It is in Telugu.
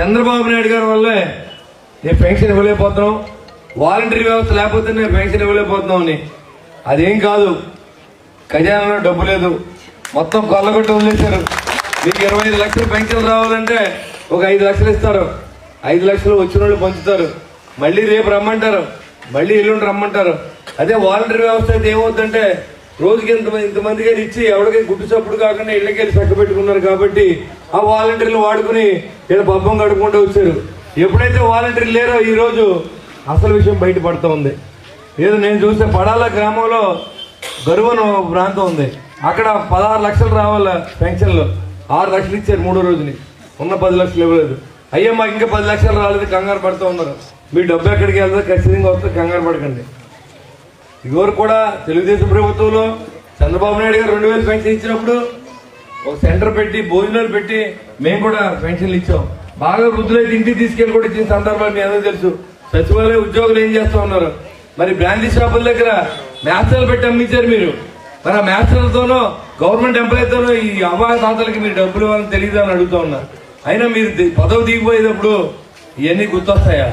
చంద్రబాబు నాయుడు గారి వల్లే నేను పెన్షన్ ఇవ్వలేకపోతున్నాం. వాలంటరీ వ్యవస్థ లేకపోతే నేను పెన్షన్ ఇవ్వలేకపోతున్నాం అని అదేం కాదు ఖజానాలో డబ్బు లేదు. మొత్తం కొల్లగొట్ట వదిలేశారు. మీకు ఇరవై ఐదు లక్షలు పెన్షన్ రావాలంటే ఒక ఐదు లక్షలు ఇస్తారు. ఐదు లక్షలు వచ్చిన వాళ్ళు పంచుతారు. మళ్ళీ రేపు రమ్మంటారు. మళ్ళీ ఎల్లుండి రమ్మంటారు. అదే వాలంటరీ వ్యవస్థ అయితే ఏమవుతుందంటే రోజుకి ఇంత ఇంతమందికి ఇచ్చి ఎవరికి గుడ్డు చప్పుడు కాకుండా ఇళ్ళకి వెళ్ళి చక్క పెట్టుకున్నారు కాబట్టి ఆ వాలంటీర్లు వాడుకుని ఇలా పబ్బం గడుపుకుంటూ వచ్చారు. ఎప్పుడైతే వాలంటీర్లు లేరో ఈరోజు అసలు విషయం బయటపడుతూ ఉంది. ఏదో నేను చూస్తే పడాల గ్రామంలో గరువన ప్రాంతం ఉంది. అక్కడ పదహారు లక్షలు రావాల పెన్షన్లు. ఆరు లక్షలు ఇచ్చారు మూడో రోజుని. ఉన్న పది లక్షలు ఇవ్వలేదు. అయ్యా మాకు ఇంకా పది లక్షలు రాలేదు కంగారు పడుతూ ఉన్నారు. మీ డబ్బు ఎక్కడికి వెళ్తే ఖచ్చితంగా వస్తే కంగారు పడకండి. ఇదివరకు కూడా తెలుగుదేశం ప్రభుత్వంలో చంద్రబాబు నాయుడు గారు రెండు వేలు పెన్షన్ ఇచ్చినప్పుడు ఒక సెంటర్ పెట్టి భోజనాలు పెట్టి మేము కూడా పెన్షన్లు ఇచ్చాం. బాగా వృద్ధులైతే ఇంటికి తీసుకెళ్ళి కూడా ఇచ్చిన సందర్భాలు మీ అందరూ తెలుసు. సచివాలయ ఉద్యోగులు ఏం చేస్తా ఉన్నారు? మరి బ్రాండీ షాపుల దగ్గర మ్యాథ్స్లు పెట్టి అమ్మించారు మీరు. మరి ఆ మ్యాథ్స్లతోనో గవర్నమెంట్ ఎంప్లాయీతోనో ఈ అమ్మాయి సంస్థలకి మీరు డబ్బులు ఇవ్వాలని తెలియదు అని అడుగుతా ఉన్నారు అయినా మీరు పదవి దిగిపోయేటప్పుడు ఇవన్నీ గుర్తొస్తాయా?